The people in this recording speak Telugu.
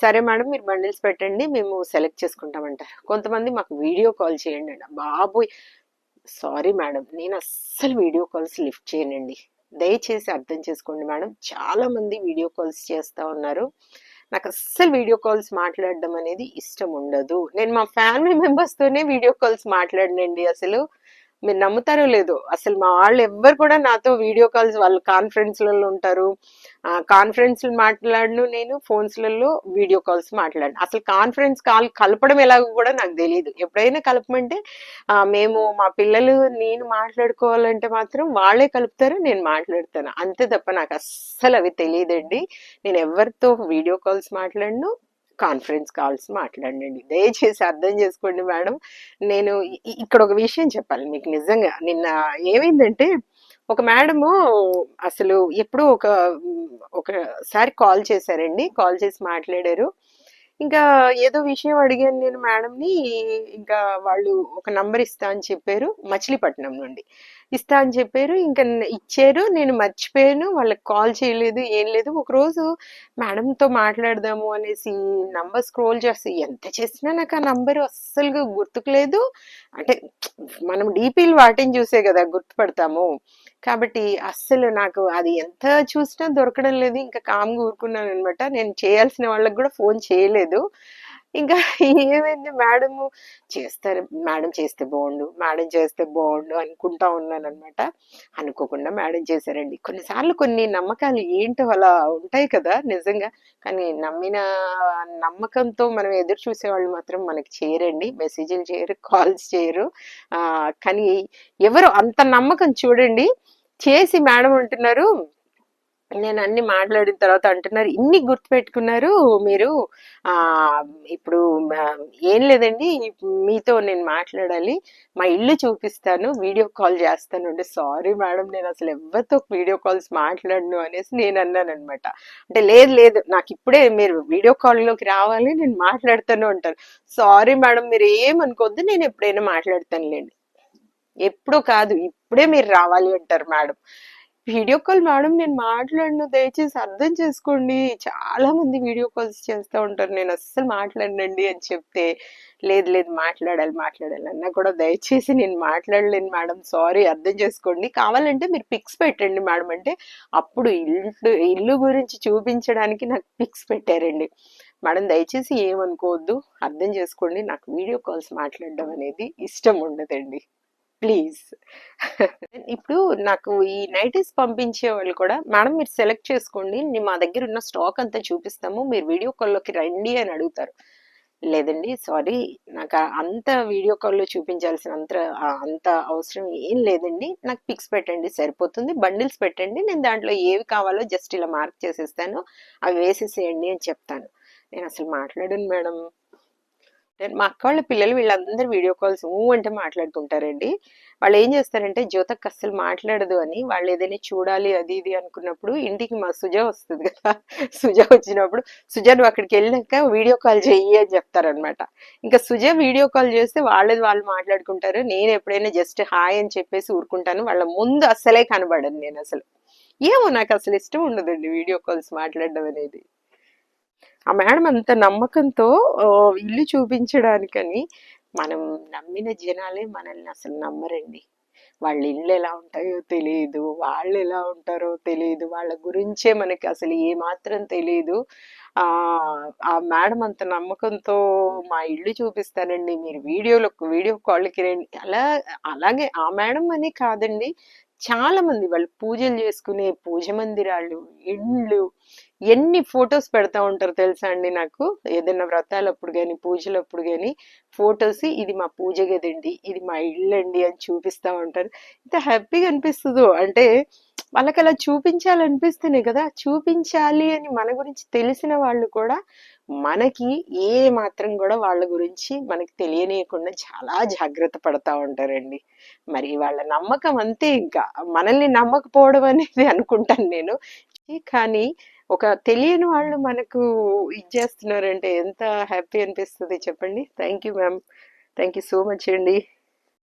సరే మేడం మీరు బండిల్స్ పెట్టండి మేము సెలెక్ట్ చేసుకుంటామంటారు కొంతమంది మాకు వీడియో కాల్ చేయండి అండి బాబోయ్! సారీ మేడం నేను అస్సలు వీడియో కాల్స్ లిఫ్ట్ చేయనండి. దయచేసి అర్థం చేసుకోండి మేడం చాలామంది వీడియో కాల్స్ చేస్తూ ఉన్నారు. నాకు అస్సలు వీడియో కాల్స్ మాట్లాడడం అనేది ఇష్టం ఉండదు. నేను మా ఫ్యామిలీ మెంబర్స్తోనే వీడియో కాల్స్ మాట్లాడినండి అసలు. మీరు నమ్ముతారో లేదో అసలు మా వాళ్ళు ఎవ్వరు కూడా నాతో వీడియో కాల్స్ వాళ్ళు కాన్ఫరెన్స్లలో ఉంటారు. కాన్ఫరెన్స్ మాట్లాడను నేను ఫోన్స్లలో వీడియో కాల్స్ మాట్లాడను. అసలు కాన్ఫరెన్స్ కాల్ కలపడం ఎలాగో కూడా నాకు తెలియదు ఎప్పుడైనా కలపమంటే మేము మా పిల్లలు నేను మాట్లాడుకోవాలంటే మాత్రం వాళ్ళే కలుపుతారు నేను మాట్లాడతాను. అంతే తప్ప నాకు అస్సలు అవి తెలియదండి. నేను ఎవరితో వీడియో కాల్స్ మాట్లాడను కాన్ఫరెన్స్ కాల్స్ మాట్లాడండి దయచేసి అర్థం చేసుకోండి మేడం. నేను ఇక్కడ ఒక విషయం చెప్పాలి మీకు నిజంగా. నిన్న ఏమైందంటే ఒక మేడము అసలు ఎప్పుడు ఒక ఒకసారి కాల్ చేశారండి. కాల్ చేసి మాట్లాడారు. ఇంకా ఏదో విషయం అడిగాను నేను మేడంని. ఇంకా వాళ్ళు ఒక నంబర్ ఇస్తా అని చెప్పారు. మచిలీపట్నం నుండి. ఇస్తా అని చెప్పారు. ఇంకా ఇచ్చారు. నేను మర్చిపోయాను. వాళ్ళకి కాల్ చేయలేదు ఏం లేదు. ఒకరోజు మేడంతో మాట్లాడదాము అనేసి నంబర్ స్క్రోల్ చేస్తే ఎంత చేసినా నాకు ఆ నంబర్ అస్సలు గుర్తుకులేదు. అంటే మనం డీపీలు వాటిని చూసే కదా గుర్తుపడతాము. కాబట్టి అస్సలు నాకు అది ఎంత చూసినా దొరకడం లేదు. ఇంకా కామ్గా ఊరుకున్నాను అనమాట నేను చేయాల్సిన వాళ్ళకి కూడా ఫోన్ చేయలేదు. ఇంకా ఏమైంది? మేడం చేస్తారు. మేడం చేస్తే బాగుండు మేడం చేస్తే బాగుండు అనుకుంటా ఉన్నాను అనమాట అనుకోకుండా మేడం చేశారండి. కొన్నిసార్లు కొన్ని నమ్మకాలు ఏంటో అలా ఉంటాయి కదా నిజంగా. కానీ నమ్మిన నమ్మకంతో మనం ఎదురు చూసే వాళ్ళు మాత్రం మనకి చేయరండి. మెసేజ్లు చేయరు కాల్స్ చేయరు. ఆ కానీ ఎవరు అంత నమ్మకం చూడండి. చేసి మేడం అంటున్నారు నేను అన్ని మాట్లాడిన తర్వాత అంటున్నారు ఇన్ని గుర్తుపెట్టుకున్నారు మీరు. ఆ ఇప్పుడు ఏం లేదండి. మీతో నేను మాట్లాడాలి. మా ఇల్లు చూపిస్తాను. వీడియో కాల్ చేస్తాను అంటే సారీ మేడం నేను అసలు ఎవరితో వీడియో కాల్స్ మాట్లాడను అనేసి నేను అన్నాను అనమాట అంటే లేదు లేదు. నాకు ఇప్పుడే మీరు వీడియో కాల్లోకి రావాలి నేను మాట్లాడతాను అంటారు. సారీ మేడం మీరు ఏమనుకోవద్దు నేను ఎప్పుడైనా మాట్లాడతానులేండి. ఎప్పుడూ కాదు ఇప్పుడే మీరు రావాలి అంటారు మేడం. వీడియో కాల్ మేడం నేను మాట్లాడను దయచేసి అర్థం చేసుకోండి. చాలా మంది వీడియో కాల్స్ చేస్తూ ఉంటారు. నేను అస్సలు మాట్లాడనండి అని చెప్తే లేదు లేదు మాట్లాడాలి మాట్లాడాలి అన్నా కూడా దయచేసి నేను మాట్లాడలేను మేడం. సారీ అర్థం చేసుకోండి. కావాలంటే మీరు పిక్స్ పెట్టండి మేడం. అంటే అప్పుడు ఇల్లు ఇల్లు గురించి చూపించడానికి నాకు పిక్స్ పెట్టారండి. మేడం దయచేసి ఏమనుకోవద్దు. అర్థం చేసుకోండి. నాకు వీడియో కాల్స్ మాట్లాడడం అనేది ఇష్టం ఉండదండి. ప్లీజ్. ఇప్పుడు నాకు ఈ నైటీస్ పంపించే వాళ్ళు కూడా మేడం మీరు సెలెక్ట్ చేసుకోండి నేను మా దగ్గర ఉన్న స్టాక్ అంతా చూపిస్తాము మీరు వీడియో కాల్లోకి రండి అని అడుగుతారు. లేదండి సారీ నాకు అంత వీడియో కాల్లో చూపించాల్సిన అంత అంత అవసరం ఏం లేదండి. నాకు పిక్స్ పెట్టండి సరిపోతుంది. బండిల్స్ పెట్టండి నేను దాంట్లో ఏవి కావాలో జస్ట్ ఇలా మార్క్ చేసేస్తాను అవి వేసేసేయండి అని చెప్తాను. నేను అసలు మాట్లాడను మేడం. నేను మా అక్క వాళ్ళ పిల్లలు వీళ్ళందరూ వీడియో కాల్స్ ఊ అంటే మాట్లాడుతుంటారండి. వాళ్ళు ఏం చేస్తారంటే జ్యోతక్ అస్సలు మాట్లాడదు అని వాళ్ళు ఏదైనా చూడాలి అది ఇది అనుకున్నప్పుడు ఇంటికి మా సుజ వస్తుంది కదా. సుజ వచ్చినప్పుడు సుజ నువ్వు అక్కడికి వెళ్ళాక వీడియో కాల్ చెయ్యి అని చెప్తారనమాట. ఇంకా సుజ వీడియో కాల్ చేస్తే వాళ్ళది వాళ్ళు మాట్లాడుకుంటారు. నేను ఎప్పుడైనా జస్ట్ హాయ్ అని చెప్పేసి ఊరుకుంటాను. వాళ్ళ ముందు అస్సలే కనబడను నేను అసలు. ఏమో నాకు అసలు ఇష్టం ఉండదండి వీడియో కాల్స్ మాట్లాడడం అనేది. ఆ మేడం అంత నమ్మకంతో ఇల్లు చూపించడానికని మనం నమ్మిన జనాలే మనల్ని అసలు నమ్మరండి. వాళ్ళ ఇళ్ళు ఎలా ఉంటాయో తెలియదు వాళ్ళు ఎలా ఉంటారో తెలియదు వాళ్ళ గురించే మనకి అసలు ఏ మాత్రం తెలియదు ఆ ఆ మేడం అంత నమ్మకంతో మా ఇల్లు చూపిస్తానండి మీరు వీడియోలో వీడియో కాల్కి రండి. అలా అలాగే ఆ మేడం అని కాదండి చాలా మంది వాళ్ళు పూజలు చేసుకునే పూజ మందిరాలు ఇండ్లు ఎన్ని ఫొటోస్ పెడతా ఉంటారు తెలుసా అండి నాకు? ఏదైనా వ్రతాలప్పుడు కానీ పూజలప్పుడు కానీ ఫొటోస్ ఇది మా పూజ గదండి ఇది మా ఇల్లు అండి అని చూపిస్తా ఉంటారు. ఇంత హ్యాపీగా అనిపిస్తుందో అంటే వాళ్ళకి అలా చూపించాలనిపిస్తేనే కదా చూపించాలి అని మన గురించి తెలిసిన వాళ్ళు కూడా మనకి ఏ మాత్రం కూడా వాళ్ళ గురించి మనకి తెలియనియకుండా చాలా జాగ్రత్త పడతా ఉంటారండి. మరి వాళ్ళ నమ్మకం అంతే ఇంకా. మనల్ని నమ్మకపోవడం అనేది అనుకుంటాను నేను. కానీ ఒక తెలియని వాళ్ళు మనకు ఇచ్చేస్తున్నారంటే ఎంత హ్యాపీ అనిపిస్తుంది చెప్పండి. Thank you ma'am thank you so much అండి.